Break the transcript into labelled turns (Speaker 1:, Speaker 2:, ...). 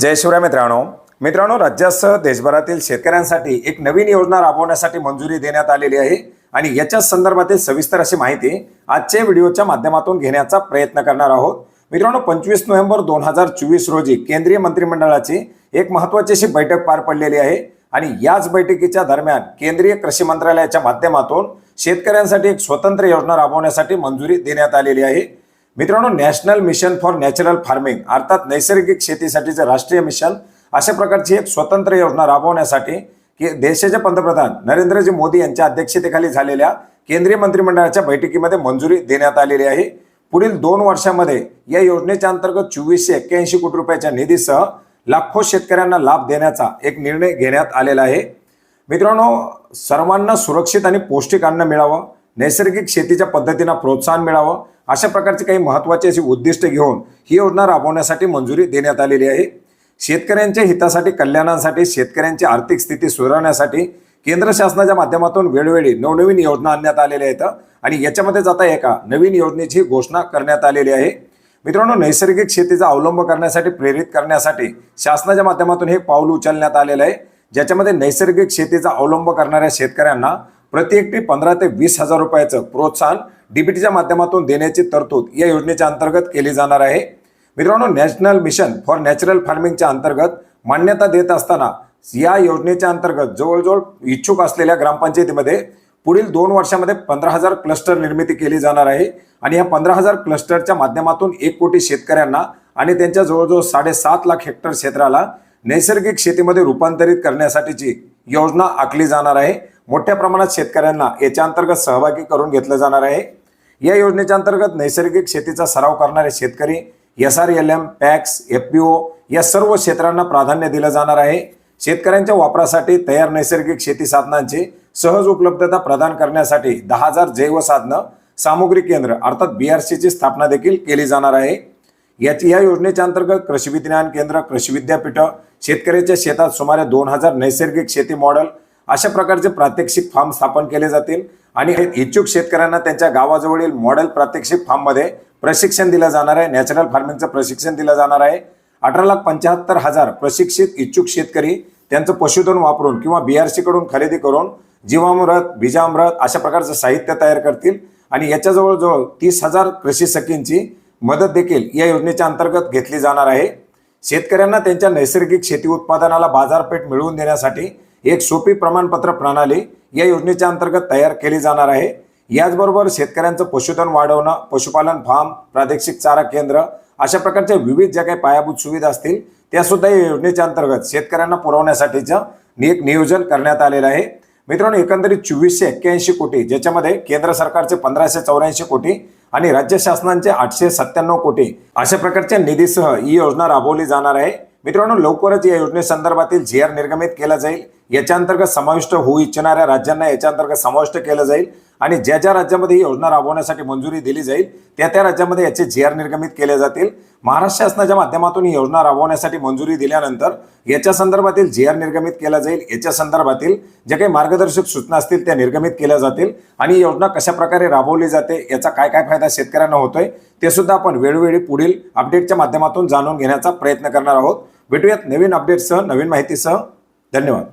Speaker 1: जय शिवराय मित्रांनो. मित्रांनो राज्यासह देशभरातील शेतकऱ्यांसाठी एक नवीन योजना राबवण्यासाठी मंजुरी देण्यात आलेली आहे आणि याच्या संदर्भातील सविस्तर अशी माहिती आजच्या व्हिडिओच्या माध्यमातून घेण्याचा प्रयत्न करणार आहोत. मित्रांनो पंचवीस नोव्हेंबर दोन हजार चोवीस रोजी केंद्रीय मंत्रिमंडळाची एक महत्वाची अशी बैठक पार पडलेली आहे आणि याच बैठकीच्या दरम्यान केंद्रीय कृषी मंत्रालयाच्या माध्यमातून शेतकऱ्यांसाठी एक स्वतंत्र योजना राबवण्यासाठी मंजुरी देण्यात आलेली आहे. मित्रांनो national mission for natural farming अर्थात नैसर्गिक शेतीसाठीचे राष्ट्रीय मिशन अशा प्रकारची एक स्वतंत्र योजना राबवण्यासाठी की देशाचे पंतप्रधान नरेंद्रजी मोदी यांच्या अध्यक्षतेखाली झालेल्या केंद्रीय मंत्रिमंडळाच्या बैठकीमध्ये मंजुरी देण्यात आलेली आहे. पुढील दोन वर्षामध्ये या योजनेच्या अंतर्गत चोवीसशे एक्क्याऐंशी कोटी रुपयाच्या निधीसह लाखो शेतकऱ्यांना लाभ देण्याचा एक निर्णय घेण्यात आलेला आहे. मित्रांनो सर्वांना सुरक्षित आणि पौष्टिक अन्न मिळावं नैसर्गिक शेतीच्या पद्धतीनं प्रोत्साहन मिळावं अशा प्रकारचे काही महत्त्वाचे अशी उद्दिष्ट घेऊन ही योजना राबवण्यासाठी मंजुरी देण्यात आलेली आहे. शेतकऱ्यांच्या हितासाठी कल्याणासाठी शेतकऱ्यांची आर्थिक स्थिती सुधारण्यासाठी केंद्र शासनाच्या माध्यमातून वेळोवेळी नवनवीन योजना आणण्यात आलेल्या आहेत आणि याच्यामध्येच आता एका नवीन योजनेची घोषणा करण्यात आलेली आहे. मित्रांनो नैसर्गिक शेतीचा अवलंब करण्यासाठी प्रेरित करण्यासाठी शासनाच्या माध्यमातून हे पाऊल उचलण्यात आलेलं आहे. ज्याच्यामध्ये नैसर्गिक शेतीचा अवलंब करणाऱ्या शेतकऱ्यांना प्रति एकटी पंधरा ते वीस हजार रुपयाचं प्रोत्साहन डीबीटीच्या माध्यमातून देण्याची तरतूद या योजनेच्या अंतर्गत केली जाणार आहे. मित्रांनो नॅशनल मिशन फॉर नॅचरल फार्मिंगच्या अंतर्गत मान्यता देत असताना या योजनेच्या अंतर्गत जवळजवळ इच्छुक असलेल्या ग्रामपंचायतीमध्ये पुढील दोन वर्षामध्ये पंधरा हजार क्लस्टर निर्मिती केली जाणार आहे आणि या पंधरा हजार क्लस्टरच्या माध्यमातून एक कोटी शेतकऱ्यांना आणि त्यांच्या जवळजवळ साडेसात लाख हेक्टर क्षेत्राला नैसर्गिक शेतीमध्ये रूपांतरित करण्यासाठीची योजना आखली जाणार आहे. मोठ्या प्रमाणात शेतकऱ्यांना याच्या अंतर्गत सहभागी करून घेतलं जाणार आहे. या योजनेच्या अंतर्गत नैसर्गिक शेतीचा सराव करणारे शेतकरी S R L M PACS F P O या सर्व क्षेत्रांना प्राधान्य दिलं जाणार आहे. शेतकऱ्यांच्या वापरासाठी तयार नैसर्गिक शेती साधनांची सहज उपलब्धता प्रदान करण्यासाठी दहा हजार जैव साधनं सामुग्री केंद्र अर्थात बी आर सीची स्थापना देखील केली जाणार आहे. याची या योजनेच्या अंतर्गत कृषी विज्ञान केंद्र कृषी विद्यापीठ शेतकऱ्याच्या शेतात सुमारे दोन हजार नैसर्गिक शेती मॉडेल अशा प्रकारचे प्रात्यक्षिक फार्म स्थापन केले जातील. आणि इच्छुक शेतकऱ्यांना त्यांच्या गावाजवळील मॉडेल प्रात्यक्षिक फार्ममध्ये प्रशिक्षण दिलं जाणार आहे. नॅचरल फार्मिंगचं प्रशिक्षण दिलं जाणार आहे. अठरा लाख पंच्याहत्तर हजार प्रशिक्षित इच्छुक शेतकरी त्यांचं पशुधन वापरून किंवा बी आरकडून खरेदी करून जीवामृत बीजामृत अशा प्रकारचं साहित्य तयार करतील. आणि याच्या जवळजवळ तीस हजार कृषी सखींची मदत देखील या योजनेच्या अंतर्गत घेतली जाणार आहे. शेतकऱ्यांना त्यांच्या नैसर्गिक शेती उत्पादनाला बाजारपेठ मिळवून देण्यासाठी एक सोपी प्रमाणपत्र प्रणाली या योजनेच्या अंतर्गत तयार केली जाणार आहे. याचबरोबर शेतकऱ्यांचं पशुधन वाढवणं पशुपालन फार्म प्रादेशिक चारा केंद्र अशा प्रकारच्या विविध ज्या काही पायाभूत सुविधा असतील त्या सुद्धा या योजनेच्या अंतर्गत शेतकऱ्यांना पुरवण्यासाठीचं एक नियोजन करण्यात आलेलं आहे. मित्रांनो एकंदरीत चोवीसशे एक्क्याऐंशी कोटी ज्याच्यामध्ये केंद्र सरकारचे पंधराशे चौऱ्याऐंशी कोटी आणि राज्य शासनांचे आठशे सत्त्याण्णव कोटी अशा प्रकारच्या निधीसह ही योजना राबवली जाणार आहे. मित्रांनो लवकरच या योजनेसंदर्भातील जी आर निर्गमित केला जाईल. याच्या अंतर्गत समाविष्ट होऊ इच्छिणाऱ्या राज्यांना याच्या अंतर्गत समाविष्ट केलं जाईल. आणि ज्या ज्या राज्यामध्ये ही योजना राबवण्यासाठी मंजुरी दिली जाईल त्या त्या राज्यामध्ये याचे जी आर निर्गमित केले जातील. महाराष्ट्र शासनाच्या माध्यमातून ही योजना राबवण्यासाठी मंजुरी दिल्यानंतर याच्या संदर्भातील जी आर निर्गमित केला जाईल. याच्या संदर्भातील ज्या काही मार्गदर्शक सूचना असतील त्या निर्गमित केल्या जातील. आणि ही योजना कशा प्रकारे राबवली जाते याचा काय काय फायदा शेतकऱ्यांना होतोय ते सुद्धा आपण वेळोवेळी पुढील अपडेटच्या माध्यमातून जाणून घेण्याचा प्रयत्न करणार आहोत. भेटूयात नवीन अपडेटसह नवीन माहितीसह. धन्यवाद.